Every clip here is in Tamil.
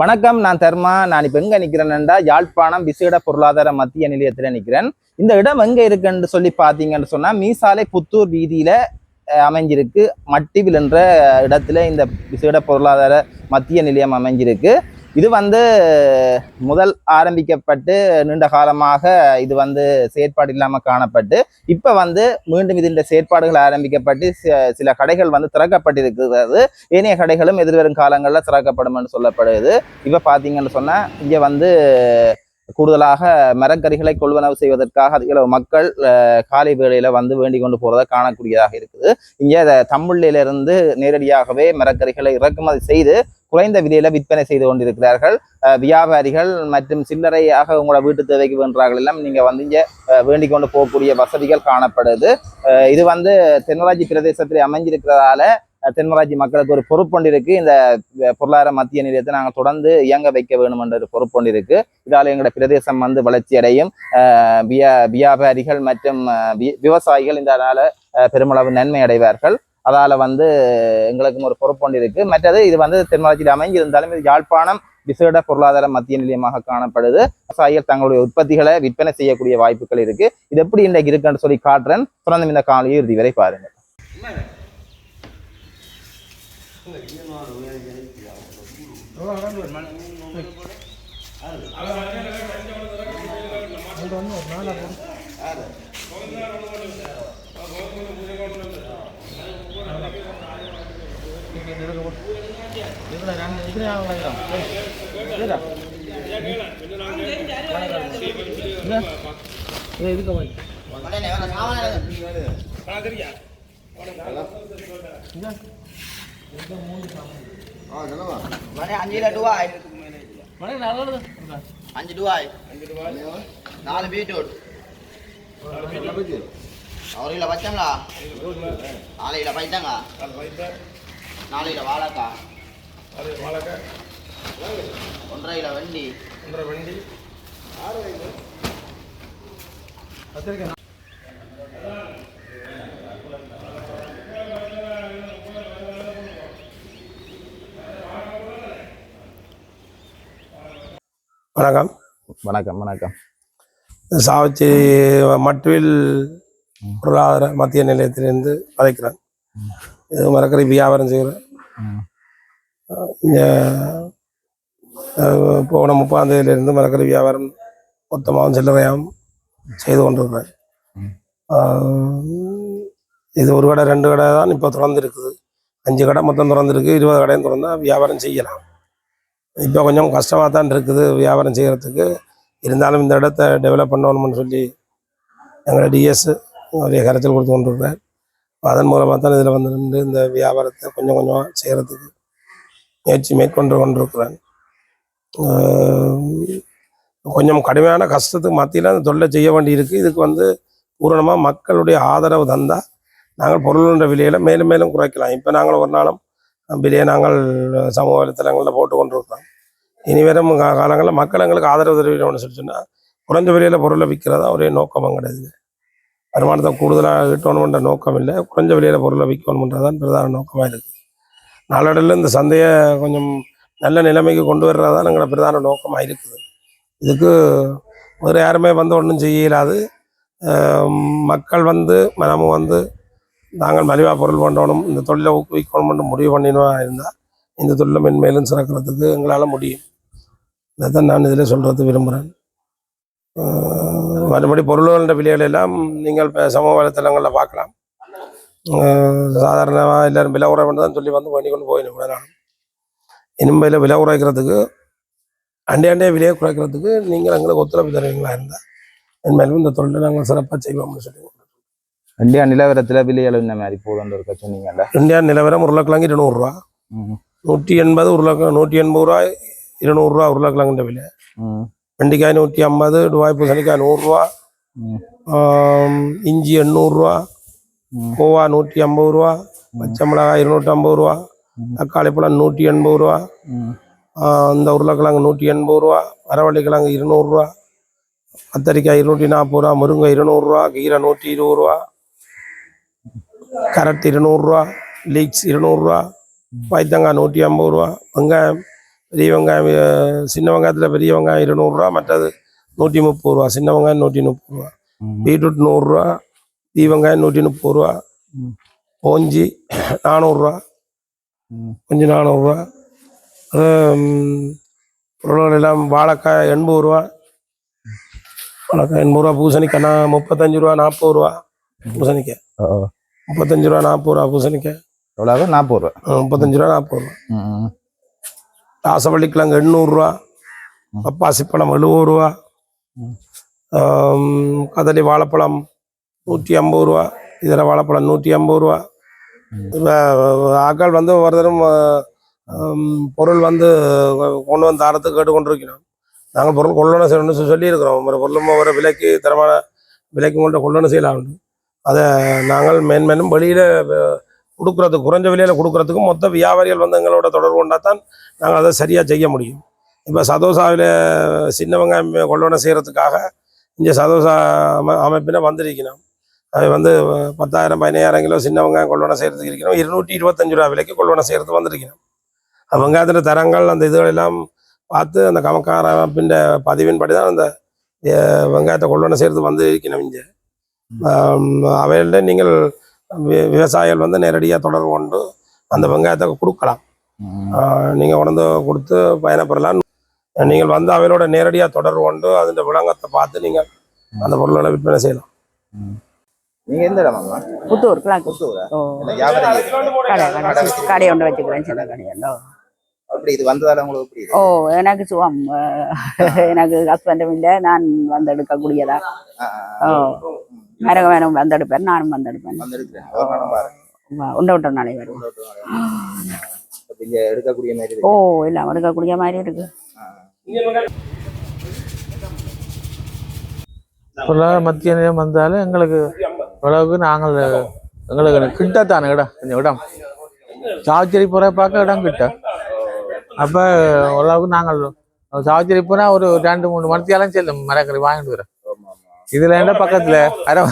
வணக்கம் நான் தர்மா. நான் இப்ப எங்க நிக்கிறேன்டா யாழ்ப்பாணம் விசேட பொருளாதார மத்திய நிலையத்துல நிக்கிறேன். இந்த இடம் எங்க இருக்குன்னு சொல்லி பாத்தீங்கன்னு சொன்னா மீசாலை புத்தூர் வீதியில அமைஞ்சிருக்கு. மட்டிவில் என்ற இடத்துல இந்த விசேட பொருளாதார மத்திய நிலையம் அமைஞ்சிருக்கு. இது வந்து முதல் ஆரம்பிக்கப்பட்டு நீண்ட காலமாக இது வந்து செயற்பாடு இல்லாமல் காணப்பட்டு இப்போ வந்து மீண்டும் இதன் செயற்பாடுகள் ஆரம்பிக்கப்பட்டு சில கடைகள் வந்து திறக்கப்பட்டிருக்கிறது. ஏனைய கடைகளும் எதிர்வரும் காலங்களில் திறக்கப்படும் என்று சொல்லப்படுது. இப்போ பார்த்தீங்கன்னு சொன்னால் இங்கே வந்து கூடுதலாக மரக்கறிகளை கொள்வனவு செய்வதற்காக அதிகளவு மக்கள் காலை வேளையில வந்து வேண்டிக் கொண்டு போறதை காணக்கூடியதாக இருக்குது. இங்கே தமிழிலிருந்து நேரடியாகவே மரக்கறிகளை இறக்குமதி செய்து குறைந்த விலையில விற்பனை செய்து கொண்டிருக்கிறார்கள். வியாபாரிகள் மற்றும் சில்லறையாக உங்களோட வீட்டு தேவைக்கு வேண்டார்கள் எல்லாம் நீங்க வந்து இங்க வேண்டிக் கொண்டு போகக்கூடிய வசதிகள் காணப்படுது. இது வந்து தென்னராஜி பிரதேசத்தில் அமைஞ்சிருக்கிறதால தென்மராட்சி மக்களுக்கு ஒரு பொறுப்பொண்டு இருக்கு. இந்த பொருளாதார மத்திய நிலையத்தை நாங்கள் தொடர்ந்து இயங்க வைக்க வேணும் என்ற ஒரு பொறுப்பொண்டு இருக்கு. இதால எங்களோட பிரதேசம் வந்து வளர்ச்சி அடையும். வியா- வியாபாரிகள் மற்றும் விவசாயிகள் இதனால பெருமளவு நன்மை அடைவார்கள். அதால வந்து எங்களுக்கும் ஒரு பொறுப்பொண்டு இருக்கு. மற்றது இது வந்து தென்மராட்சியில் அமைஞ்சிருந்தாலும் இது யாழ்ப்பாணம் விசேட பொருளாதார மத்திய நிலையமாக காணப்படுது. விவசாயிகள் தங்களுடைய உற்பத்திகளை விற்பனை செய்யக்கூடிய வாய்ப்புகள் இருக்கு. இது எப்படி இன்றைக்கு இருக்குன்னு சொல்லி காட்டுறேன். தொடர்ந்து இந்த காலையை இறுதி வரை இதுக்கு போய் உடனே சாவன பாக்குறியா உடனே નાલો அஞ்சு டுவாய் நாலு பீட்ரூட் ஒரு கிலோ பச்சைங்களா நாலு கிலோ பைத்தங்க. நாலு கிலோ வாழைக்காய் ஒன்றரை கிலோ வெண்டி. வணக்கம். வணக்கம் வணக்கம். சாவச்சி மட்டுவில் பொருளாதார மத்திய நிலையத்திலிருந்து கதைக்கிறேன் இது மரக்கறி வியாபாரம் செய்கிறேன். இங்கே போன முப்பாம் தேதியிலிருந்து மரக்கறி வியாபாரம் மொத்தமாகவும் சில்லறையாகவும் செய்து கொண்டிருக்கிறேன். இது ஒரு கடை ரெண்டு கடை தான் இப்போ திறந்துருக்குது. அஞ்சு கடை மொத்தம் திறந்துருக்கு. இருபது கடையும் திறந்தா வியாபாரம் செய்யலாம். இப்போ கொஞ்சம் கஷ்டமாக தான் இருக்குது வியாபாரம் செய்கிறதுக்கு இருந்தாலும் இந்த இடத்த டெவலப் பண்ணணும்னு சொல்லி எங்களை டிஎஸ் நிறைய கருத்தில் கொடுத்து கொண்டிருக்கிறார். அதன் மூலமாக தான் இதில் வந்து நின்று இந்த வியாபாரத்தை கொஞ்சம் கொஞ்சமாக செய்கிறதுக்கு முயற்சி மேற்கொண்டு கொண்டிருக்கிறேன் கொஞ்சம் கடுமையான கஷ்டத்துக்கு மத்தியில் அந்த தொழிலை செய்ய வேண்டியிருக்கு இதுக்கு வந்து பூரணமாக மக்களுடைய ஆதரவு தந்தால் நாங்கள் பொருளுன்ற விலையில மேலும் மேலும் குறைக்கலாம். இப்போ நாங்கள் ஒரு நாளும் விலையை நாங்கள் சமூக வலைத்தளங்களில் போட்டு கொண்டிருக்கிறோம் இனி வரும் காலங்களில் மக்கள் எங்களுக்கு ஆதரவு தெரிவிக்கணும்னு சொல்லி சொன்னால் குறைஞ்ச விலையில் பொருளை விற்கிறதா ஒரே நோக்கமும் கிடையாது. வருமானத்தை கூடுதலாக கிட்டணுன்ற நோக்கம் இல்லை. குறைஞ்ச விலையில் பொருளை விற்கணுன்றதான் பிரதான நோக்கமாக இருக்குது நாளடைவில் இந்த சந்தையை கொஞ்சம் நல்ல நிலைமைக்கு கொண்டு வர்றதான் எங்களோட பிரதான நோக்கமாக இருக்குது. இதுக்கு வேறு யாருமே வந்து ஒன்றும் செய்யலாது. மக்கள் வந்து மனமும் வந்து நாங்கள் மலிவாக பொருள் பண்ணணும் இந்த தொழிலை ஊக்குவிக்கணும்னு முடிவு பண்ணினா இருந்தால் இந்த தொழிலை மென்மேலும் சிறக்கிறதுக்கு எங்களால் முடியும். இதைத்தான் நான் இதில் சொல்கிறது விரும்புகிறேன் மறுபடி பொருள்கள விலைகள் எல்லாம் நீங்கள் சமூக வலைத்தளங்களில் பார்க்கலாம். சாதாரணமாக எல்லாரும் விலை குறை தான் சொல்லி வந்து பண்ணி கொண்டு போயிடும் கூட நான். இனிமேல் விலை குறைக்கிறதுக்கு அண்டே அண்டே விலையை குறைக்கிறதுக்கு நீங்கள் எங்களுக்கு ஒத்துழைப்பு தருவீங்களா இருந்தால் இனிமேலும் இந்த தொழிலை நாங்கள் சிறப்பாக செய்வோம்னு சொல்லி இந்தியா நிலவரத்துல விலைகள் இந்த மாதிரி போதுன்னு இருக்க சொன்னீங்கல்ல? இந்தியா நிலவரம் உருளைக்கிழங்கு இருநூறுரூவா நூற்றி எண்பது உருளைக்கிழங்கு நூற்றி எண்பது ரூபா இருநூறுரூவா உருளைக்கிழங்குன்ற விலை. வெண்டைக்காய் நூற்றி ஐம்பது துபாய் பூசணிக்காய் நூறுரூவா இஞ்சி எண்ணூறுரூவா. கோவா நூற்றி ஐம்பது ரூபா. பச்சை மிளகாய் இருநூற்றி ஐம்பது ரூபா தக்காளி பழம் நூற்றி எண்பது ரூபா. இந்த உருளைக்கிழங்கு நூற்றி எண்பது ரூபா. அரவள்ளிக்கிழங்கு இருநூறுரூவா கத்தரிக்காய் இருநூற்றி நாற்பது ரூபா. முருங்கை இருநூறுரூவா கீரை நூற்றி இருபது ரூபா. கரட் இருநூறுரூவா லீக்ஸ் இருநூறுரூவா பைத்தங்காய் நூற்றி ஐம்பது ரூபா வெங்காயம் பெரிய வெங்காயம் சின்ன வெங்காயத்தில் பெரிய வெங்காயம் இருநூறுரூவா மற்றது நூற்றி முப்பது ரூபா சின்ன வெங்காயம் நூற்றி முப்பது ரூபா. பீட்ரூட் நூறுரூவா தீ வெங்காயம் நூற்றி முப்பது ரூபா. ஓஞ்சி நானூறுரூவா. கொஞ்சம் நானூறுரூவா. பொருள்கள் எல்லாம் வாழைக்காய் எண்பது ரூபா. வாழைக்காய் எண்பது ரூபா. பூசணிக்காய் நான் முப்பத்தஞ்சு ரூபா நாற்பது ரூபா. பூசணிக்காய். முப்பத்தஞ்சு ரூபா நாற்பது ரூபா பூசணிக்காய் எவ்வளவு? நாற்பது ரூபா. முப்பத்தஞ்சு ரூபா நாற்பது ரூபா. ராசவள்ளிக்கிழங்கு எண்ணூறுரூவா பப்பாசிப்பழம் எழுபது ரூபா. கதலி வாழைப்பழம் நூற்றி ஐம்பது ரூபா. இதர வாழைப்பழம் நூற்றி ஐம்பது ரூபா. ஆட்கள் வந்து ஒருத்தரும் ஆம், பொருள் வந்து கொண்டு வந்து தரத்துக்கு கேட்டு கொண்டிருக்கிறோம் நாங்கள் பொருள் கொள்ளணும் செய்யணும்னு சொல்லியிருக்கிறோம். ஒரு பொருளும் ஒரு விலைக்கு தரமான விலைக்கு உங்கள்கிட்ட கொள்ளணும் செய்யலாம் அதை நாங்கள் மேன்மேலும் வெளியில் கொடுக்குறதுக்கு குறைஞ்ச விலையில் கொடுக்குறதுக்கு மொத்த வியாபாரிகள் வந்து எங்களோட தொடர்பு கொண்டா தான் நாங்கள் அதை சரியாக செய்ய முடியும். இப்போ சதோசாவில் சின்ன வெங்காயம் கொள்வனை செய்கிறதுக்காக இங்கே சதோசா அமைப்பினை வந்திருக்கணும் அது வந்து பத்தாயிரம் பதினாயிரம் கிலோ சின்ன வெங்காயம் கொள்வனை செய்கிறதுக்கு இருக்கணும் இருநூற்றி இருபத்தஞ்சு ரூபா விலைக்கு கொள்வனை செய்கிறது வந்திருக்கணும் வெங்காயத்தின் தரங்கள் அந்த இதுகளெல்லாம் பார்த்து அந்த கமக்கார அமைப்பின் பதிவின்படி தான் அந்த வெங்காயத்தை கொள்வனை செய்கிறது வந்து இருக்கணும் இங்கே. அவைகளில் நீங்கள் விவசாயிகள் வந்து நேரடியாக தொடர்பு கொண்டு அந்த வெங்காயத்தை கொடுக்கலாம். நீங்கள் கொண்டு கொடுத்து பயணப்பெறலாம் நீங்கள் வந்து அவையோட நேரடியாக தொடர்பு கொண்டு அதில் விளங்கத்தை பார்த்து நீங்கள் அந்த பொருளை விற்பனை செய்யலாம். நீங்க எந்த இடமாம்மா புத்தூர் புத்தூரா? கடை ஒன்று வச்சுக்கிறேன் சின்ன கடையല്ലോ அப்படி இது வந்ததால உங்களுக்கு எப்படி ஓ எனக்கு சுகம். அஹ், எனக்கு ஹஸ்பண்டும் இல்லை நான் வந்து எடுக்கக்கூடியதா? ஓ. மரக வேணும் வந்தெடுப்பேன். நானும் வந்தெடுப்பேன். உண்டை விட்ட நாளை வரும் ஓ. இல்லை எடுக்கக்கூடிய மாதிரி இருக்கு. ஆ. பொருளாதார மத்திய நிலையம் வந்தாலும் எங்களுக்கு ஓரளவுக்கு நாங்கள் எங்களுக்கு கிட்டத்தான இடம் கொஞ்சம் இடம் சாவச்சேரி போகிற பார்க்க இடம் கிட்ட. அப்போ ஓரளவுக்கு நாங்கள் சாவச்சேரி போனால் ஒரு ரெண்டு மூணு மணித்தியாலும் செல்லும் மரக்கறி வாங்கிட்டு வரோம் இதில் என்ன பக்கத்தில்? அரை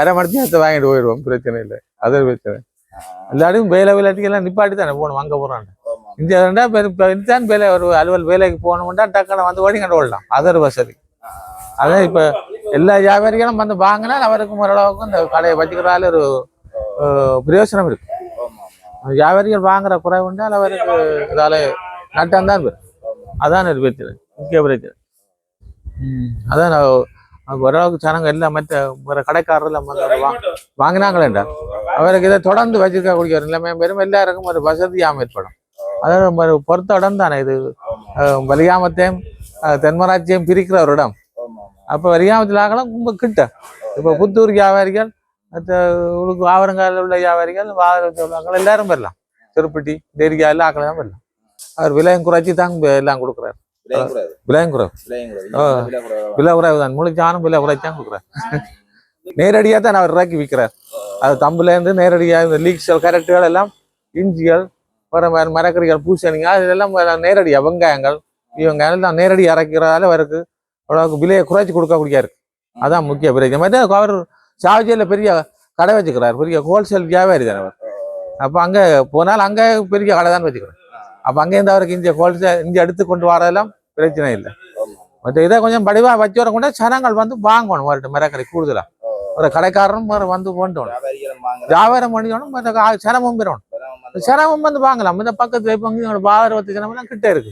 அரை மணித்தியாலத்தை வாங்கிட்டு போயிடுவோம். பிரச்சனை இல்லை. அது பிரச்சனை. எல்லாரும் வேலை வேலைக்கெல்லாம் நிப்பாட்டி தானே போகணும் அங்கே போகிறான் இந்த ரெண்டா இப்போ தான் வேலை ஒரு அலுவல் வேலைக்கு போகணும்னா டக்குன்னு வந்து ஓடி கண்டு ஓடலாம் அது ஒரு வசதி. அதான் இப்போ எல்லா வியாபாரிகளும் வந்து வாங்கினா அவருக்கும் ஓரளவுக்கு இந்த கடையை வச்சுக்கிறால ஒரு பிரயோசனம் இருக்கு. வியாபாரிகள் வாங்குற குறைவுண்டால் அவருக்கு இதால நட்டம் தான் அதான் ஒரு பிரச்சனை. முக்கிய பிரச்சனை. அதான் நான் ஓரளவுக்கு ஜனங்க எல்லாம் மற்ற வேற கடைக்காரர் எல்லாம் வந்து அதை வாங்க வாங்கினாங்களேண்டா. அவருக்கு இதை தொடர்ந்து வச்சிருக்கக்கூடிய ஒரு நிலைமை. பெரும் எல்லாருக்கும் ஒரு வசதியாம ஏற்படும். அதாவது ஒரு பொறுத்த இடம் தானே இது. வலியாமத்தையும் தென்மராட்சியும் பிரிக்கிற ஒரு இடம். அப்போ வரியாமத்தில் ஆகலாம் ரொம்ப கிட்ட. இப்போ புத்தூர் வியாபாரிகள் மற்ற ஆவரங்கால உள்ள வியாபாரிகள் உள்ளவங்க எல்லாரும் வரலாம். திருப்பட்டி டெரிக்கா எல்லாம் ஆக்கலாம் வரலாம். அவர் விலையும் குறைச்சி தான் எல்லாம் கொடுக்குறாரு. விலையும் குறைவு. விலை குறைவு தான் முழுச்சானும் விலை குறைச்சி தான் கொடுக்குறாரு நேரடியாக தான் அவர் இறக்கி விற்கிறார். அது தம்புலேருந்து நேரடியாக இந்த லீக்ஸல் கரெக்டுகள் எல்லாம் இஞ்சிகள் மாதிரி மரக்கறிகள் பூசணிகள் இதெல்லாம் நேரடியாக வெங்காயங்கள் இவங்க எல்லாம் நேரடி இறக்கிறதால அவருக்கு அவ்வளோக்கு விலையை குறைச்சி கொடுக்கக்கூடிய இருக்கு. அதான் முக்கிய பிரச்சனை மற்ற அவர் சாவச்சியில் பெரிய கடை வச்சுக்கிறார். பெரிய ஹோல்சேல் வியாபாரி தானே அவர். அப்போ அங்கே போனால் அங்கே பெரிய கடை தான் வச்சுக்கிறார். அப்போ அங்கேருந்து அவருக்கு இங்கே ஹோல்சேல் இங்கே எடுத்து கொண்டு வரதெல்லாம் பிரச்சனை இல்லை. மற்ற இதை கொஞ்சம் படிவாக வச்சு வர கூட ஜனங்கள் வந்து வாங்கணும் வரட்டும் மரக்கறி கூடுதலாக ஒரு கடைக்காரரும் வேற வந்து கொண்டு வாங்குறாங்க. வியாபாரம் பண்ணிக்கணும் மற்ற சிரமம் பெறணும். சிரமம் வந்து வாங்கலாம். இந்த பக்கத்துல இப்போ இங்கே பாதரவத்து சிரமம்லாம் கிட்ட இருக்கு.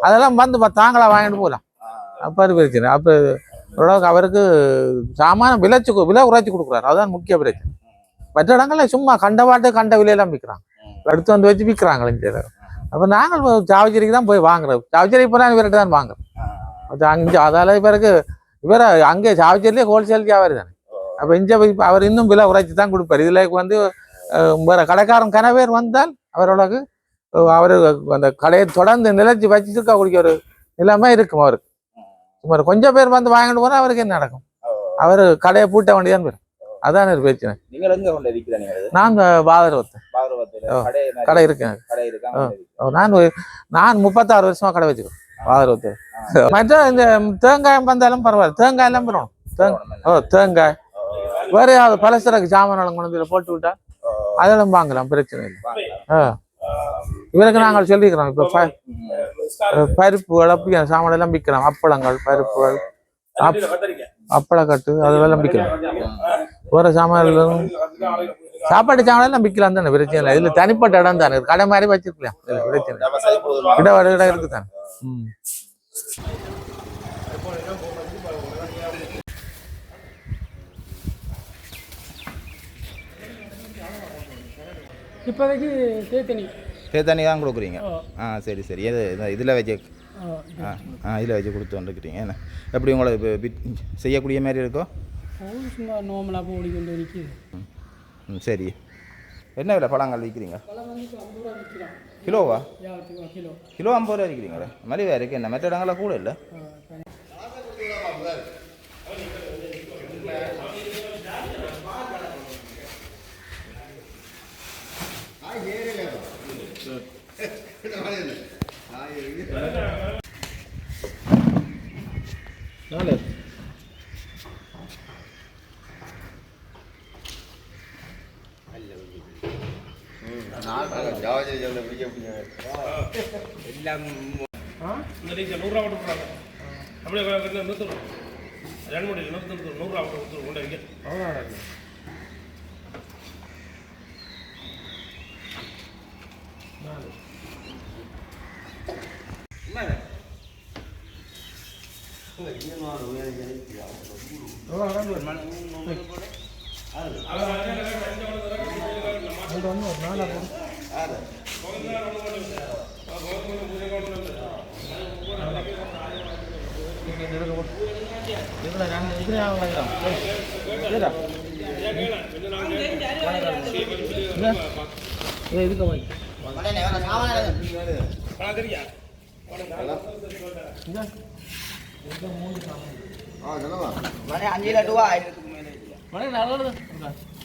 அதெல்லாம் வந்து தாங்களா வாங்கிட்டு போகலாம். அப்போ அது பிரச்சனை. அப்போ ஓரளவுக்கு அவருக்கு சாமான விலைச்சு கு- விலை குறைச்சி கொடுக்குறாரு. அதுதான் முக்கிய பிரச்சனை. மற்ற இடங்கள்ல சும்மா கண்டபாட்டு கண்ட விலையெல்லாம் விற்கிறாங்க. எடுத்து வந்து வச்சு விற்கிறாங்க இங்கே. அப்போ நாங்கள் சாவச்சேரிக்கு தான் போய் வாங்குறோம். சாவச்சேரி போனால் இவர்கிட்ட தான் வாங்குறோம். அங்கே அதால இவருக்கு இவர் அங்கே சாவச்சேரியிலே ஹோல்சேல் வியாபாரி தானே. அப்போ இங்கே போய் அவர் இன்னும் விலை குறைச்சி தான் கொடுப்பார். இதில் வந்து வேற கடைக்காரன் கனவேர் வந்தால் அவரோடக்கு அவர் அந்த கடையை தொடர்ந்து நிலைச்சி வச்சிருக்கக்கூடிய ஒரு நிலைமை இருக்கும் அவருக்கு. சுமார் கொஞ்சம் பேர் வந்து வாங்கிட்டு போனால் அவருக்கு என்ன நடக்கும்? அவர் கடையை பூட்ட வேண்டியதான் வரும் அதான் ஒரு பிரச்சனை நீங்கள் எங்க கொண்டு விற்கிறீங்க? நான் பாதரவத்தை. கடை இருக்கேன் கடை இருக்கா? ஆ. அங்க விற்கிறீங்க. நான் நான் முப்பத்தாறு வருஷமா கடை வச்சுக்கிறேன் பாதரவத்தை மற்ற இந்த தேங்காயம் வந்தாலும் பரவாயில்ல. தேங்காய் எல்லாம் பெறணும் தேங்காய் ஓ தேங்காய். வேற ஏதாவது பலசரக்கு சாமான் கொண்டு போட்டு விட்டா அதெல்லாம் வாங்கலாம் பிரச்சனை இல்லை. ஆ. இவருக்கு நாங்கள் சொல்லிக்கிறோம் இப்போ ப- பருப்பு இழப்பு சாமான் எல்லாம் விற்கிறோம் அப்பளங்கள் பருப்புகள் அப்- அப்பளக்கட்டு அதெல்லாம் விற்கிறோம் வேற சாமான் சாப்பாடு சாமான் விற்கலாம் தானே பிரச்சனை இல்லை இதுல தனிப்பட்ட இடம் தானே கடை மாதிரி வச்சிருக்கலாம் இதுல பிரச்சனை. இடம் வர இடம் இருக்கு தானே. ம். இப்போதைக்கு தேத்தனி. தேத்தண்ணி தான் கொடுக்குறீங்க? ஆ. சரி சரி. எது இதில் வச்சு ஆ ஆ இதில் வச்சு கொடுத்து வந்துருக்கிறீங்க. என்ன? எப்படி உங்களை செய்யக்கூடிய மாதிரி இருக்கோ? சும்மா நார்மலாக போய் ஓடிக்கொண்டு நிற்கிது ம் சரி. என்ன விலை பழங்கள் விற்கிறீங்க பழம் வந்து இப்போ ஐம்பது ரூபா விற்கிறோம் கிலோவா? கிலோ. கிலோ ஐம்பது ரூபா விற்கிறீங்களே மலிவாக இருக்குது என்ன மற்ற இடங்களில் கூட இல்லை? நாலு. மண்ணெண்ணெய் வேணாம், சாமான் எடுங்க. ஆ, சொல்லுங்க. மணி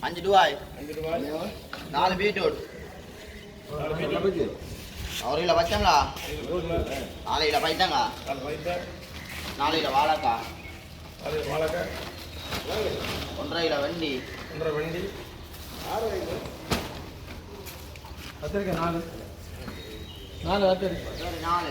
அஞ்சு ரூபாய் அஞ்சு ரூபாய் நாலு பீட்ரூட். ஒரு கிலோ பச்சங்களா நாலு கிலோ பைத்தங்க நாலு கிலோ வாழைக்காய் ஒன்றரை கிலோ வெண்டி நாலு நாலு கத்திரி சரி, நாலு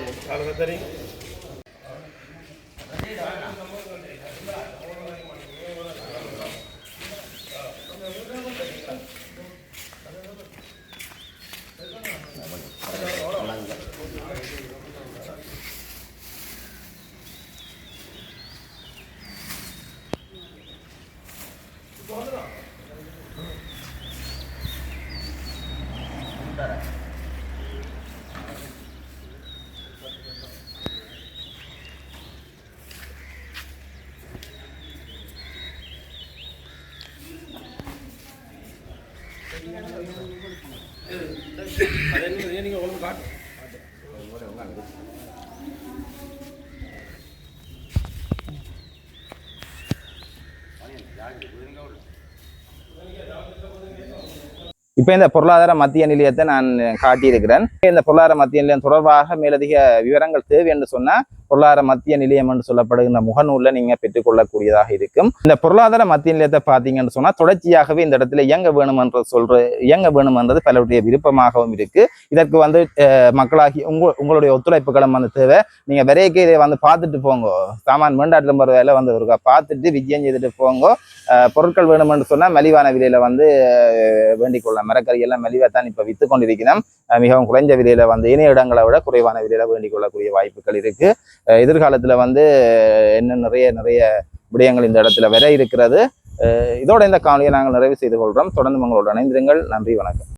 இப்போ இந்த பொருளாதார மத்திய நிலையத்தை நான் காட்டியிருக்கிறேன். இந்த பொருளாதார மத்திய நிலையம் தொடர்பாக மேலதிக விவரங்கள் தேவை என்று சொன்னால் பொருளாதார மத்திய நிலையம் என்று சொல்லப்படுகின்ற முகநூலில் நீங்கள் பெற்றுக்கொள்ளக்கூடியதாக இருக்கும். இந்த பொருளாதார மத்திய நிலையத்தை பார்த்தீங்கன்னு சொன்னால் தொடர்ச்சியாகவே இந்த இடத்துல இயங்க வேணுமென்ற சொல்ற இயங்க வேணுமென்றது பலருடைய விருப்பமாகவும் இருக்கு. இதற்கு வந்து மக்களாகி உங்க உங்களுடைய ஒத்துழைப்புகளும் வந்து தேவை. நீங்கள் விரைக்கு இதை வந்து பார்த்துட்டு போங்க. சாமான் மேண்டாட்டு போகிற வேலை வந்து இருக்கா? பார்த்துட்டு விஜயம் செய்துட்டு போங்க. பொருட்கள் பொருட்கள் வேணுமென்று சொன்னால் மலிவான விலையில வந்து வேண்டிக் கொள்ளலாம் மரக்கறி எல்லாம் மலிவாக தான் இப்போ வித்து கொண்டிருக்கிறோம் மிகவும் குறைஞ்ச விலையில வந்து இணைய இடங்களை விட குறைவான விலையில வேண்டிக் கொள்ளக்கூடிய வாய்ப்புகள் இருக்கு. எதிர்காலத்தில் எதிர்காலத்துல வந்து இன்னும் நிறைய நிறைய விடயங்கள் இந்த இடத்துல வர இருக்கிறது. இதோட இந்த காணொலியை நாங்கள் நிறைவு செய்து கொள்கிறோம் தொடர்ந்து உங்களோட இணைந்திருங்கள். நன்றி வணக்கம்.